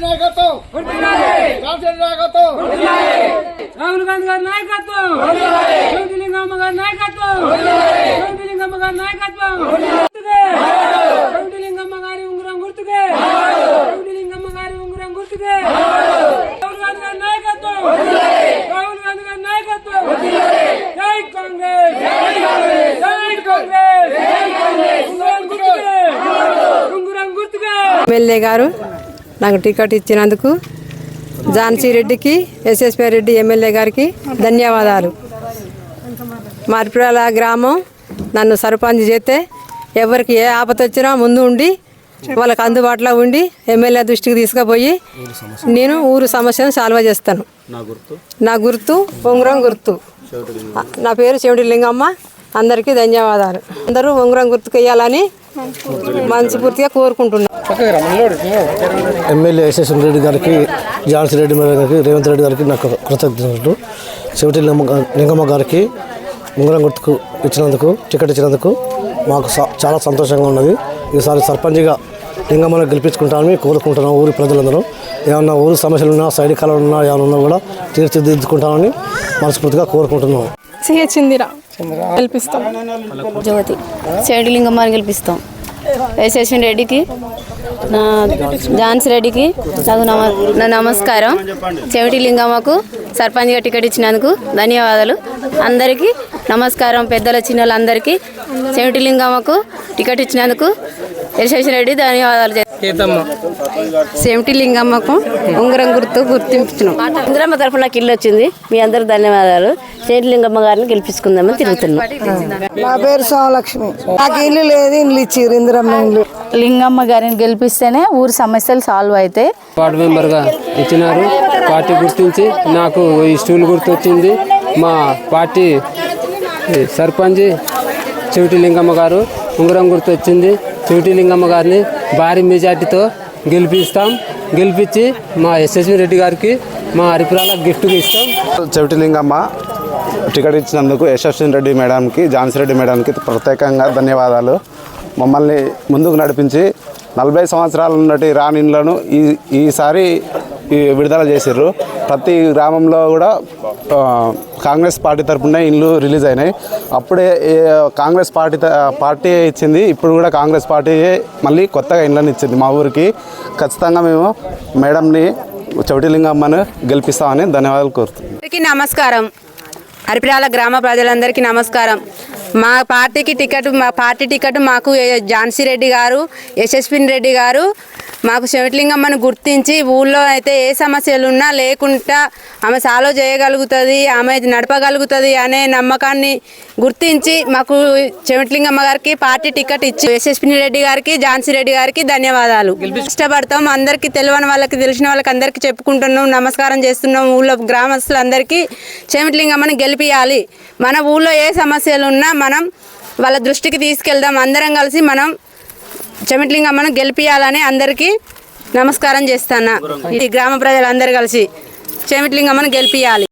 నాయకత్వం. రాహుల్ గాంధీ గారి నాయకత్వం. జ్యోతిలింగమ్మ గారి నాయకత్వం. జ్యోతిలింగమ్మ గారి నాయకత్వం. గుర్తుకే. జ్యోతిలింగమ్మ గారి ఉంగరం గుర్తుకే. జ్యోతిలింగమ్మ గారి ఉంగరం గుర్తుకే. రాహుల్ గాంధీ గారి నాయకత్వం. రాహుల్ గాంధీ గారి నాయకత్వం. జై కాంగ్రెస్. జై కాంగ్రెస్. ఉంగరం గుర్తుకే. ఉంగరం గుర్తుకే. ఎమ్మెల్యే గారు నాకు టికెట్ ఇచ్చినందుకు ఝాన్సీ రెడ్డికి ఎస్ఎస్పీ రెడ్డి ఎమ్మెల్యే గారికి ధన్యవాదాలు. మార్పిరాల గ్రామం నన్ను సర్పంచ్ చేస్తే ఎవరికి ఏ ఆపత వచ్చినా ముందు ఉండి వాళ్ళకి అందుబాటులో ఉండి ఎమ్మెల్యే దృష్టికి తీసుకుపోయి నేను ఊరు సమస్యను సాల్వ్ చేస్తాను. నా గుర్తు? ఉంగరం గుర్తు. నా పేరు చెవిటి లింగమ్మ. అందరికీ ధన్యవాదాలు. అందరూ ఉంగరం గుర్తుకు వేయాలని మనస్ఫూర్తిగా కోరుకుంటున్నాను ఎమ్మెల్యే ఎస్ఎస్ రెడ్డి గారికి ఝాన్సీ రెడ్డి మేడం గారికి రేవంత్ రెడ్డి గారికి నాకు కృతజ్ఞతలు. చెవిటి లింగమ్మ గారికి ఉంగరం గుర్తుకు ఇచ్చినందుకు టికెట్ ఇచ్చినందుకు మాకు స- చాలా సంతోషంగా ఉన్నది. ఈసారి సర్పంచ్గా లింగమ్మను గెలిపించుకుంటామని కోరుకుంటున్నాం ఊరి ప్రజలందరూ. ఏమన్నా ఊరి సమస్యలు ఉన్నా సైడ్ కాలం ఉన్నా ఏమైనా ఉన్నా కూడా తీర్చిదిద్దుకుంటామని మనస్ఫూర్తిగా కోరుకుంటున్నాం. సిహెచ్ ఇందిరా గెలిపిస్తాం జ్యోతి. చెడిలింగమ్మాని గెలిపిస్తాం యశస్వి రెడ్డికి నా ఝాన్సీ రెడ్డికి నాకు నమ నా నమస్కారం. చెవిటి లింగమ్మకు సర్పంచ్గా టికెట్ ఇచ్చినందుకు ధన్యవాదాలు. అందరికీ నమస్కారం పెద్దల చిన్నలు అందరికీ చెవిటి లింగమ్మకు టికెట్ ఇచ్చినందుకు యశస్వి రెడ్డి ధన్యవాదాలు చెవిటి లింగమ్మకు ఉంగరం గుర్తు గుర్తింపును. ఇందిరమ్మ తరఫున నాకు ఇల్లు వచ్చింది. మీ అందరికి ధన్యవాదాలు. చెవిటి లింగమ్మ గారిని గెలిపించుకుందామని తిరుగుతున్నాం. నా పేరు సోమలక్ష్మి. నాకు ఇల్లు లేదు ఇల్లు ఇచ్చిర్రు ఇందిరమ్మ ఇల్లు. లింగమ్మ గారిని గెలిపిస్తేనే ఊరి సమస్యలు సాల్వ్ అవుతాయి. వార్డు మెంబర్గా ఇచ్చినారు. పార్టీ గుర్తించి నాకు ఈ స్టూల్ గుర్తు వచ్చింది మా పార్టీ సర్పంచ్ చెవిటి లింగమ్మ గారు ఉంగరం గుర్తు వచ్చింది చెవిటి లింగమ్మ గారిని భారీ మెజార్టీతో గెలిపిస్తాం. గెలిపించి మా ఎస్ఎస్వి రెడ్డి గారికి మా హరిపురాల గిఫ్ట్గా ఇస్తాం. చెవిటిలింగమ్మ టికెట్ ఇచ్చినందుకు యశస్వి రెడ్డి మేడంకి ఝాన్సీ రెడ్డి మేడంకి ప్రత్యేకంగా ధన్యవాదాలు. మమ్మల్ని ముందుకు నడిపించి నలభై సంవత్సరాల నుండి రాణిలను ఈ ఈసారి విడుదల చేశారు ప్రతి గ్రామంలో కూడా కాంగ్రెస్ పార్టీ తరపున ఇల్లు రిలీజ్ అయినాయి. అప్పుడే కాంగ్రెస్ పార్టీ త- పార్టీ ఇచ్చింది. ఇప్పుడు కూడా కాంగ్రెస్ పార్టీ మళ్ళీ కొత్తగా ఇండ్లను ఇచ్చింది మా ఊరికి. ఖచ్చితంగా మేము మేడంని చౌటిలింగమ్మను గెలిపిస్తామని ధన్యవాదాలు కోరుతున్నాం. నమస్కారం. అరిపిరాల గ్రామ ప్రజలందరికీ నమస్కారం. మా పార్టీకి టికెట్ మా పార్టీ టికెట్ మాకు ఝాన్సీ రెడ్డి గారు యశస్విన్ రెడ్డి గారు మాకు శమిట్లింగమ్మను గుర్తించి ఊళ్ళో అయితే ఏ సమస్యలు ఉన్నా లేకుండా ఆమె సాల్వ్ చేయగలుగుతుంది ఆమె నడపగలుగుతుంది అనే నమ్మకాన్ని గుర్తించి మాకు చెమిట్లింగమ్మ గారికి పార్టీ టికెట్ ఇచ్చి యశస్విని రెడ్డి గారికి ఝాన్సీ రెడ్డి గారికి ధన్యవాదాలు. ఇష్టపడతాం. అందరికీ తెలియని వాళ్ళకి తెలిసిన వాళ్ళకి అందరికీ చెప్పుకుంటున్నాం నమస్కారం చేస్తున్నాం. ఊళ్ళో గ్రామస్తులందరికీ చెమిట్లింగమ్మని గెలిపియాలి. మన ఊళ్ళో ఏ సమస్యలు ఉన్నా మనం వాళ్ళ దృష్టికి తీసుకెళ్దాం. అందరం కలిసి మనం చెమిట్లింగమ్మను గెలిపియాలని అందరికీ నమస్కారం చేస్తాను. ఈ గ్రామ ప్రజలందరూ కలిసి చెమిట్లింగమ్మను గెలిపియాలి.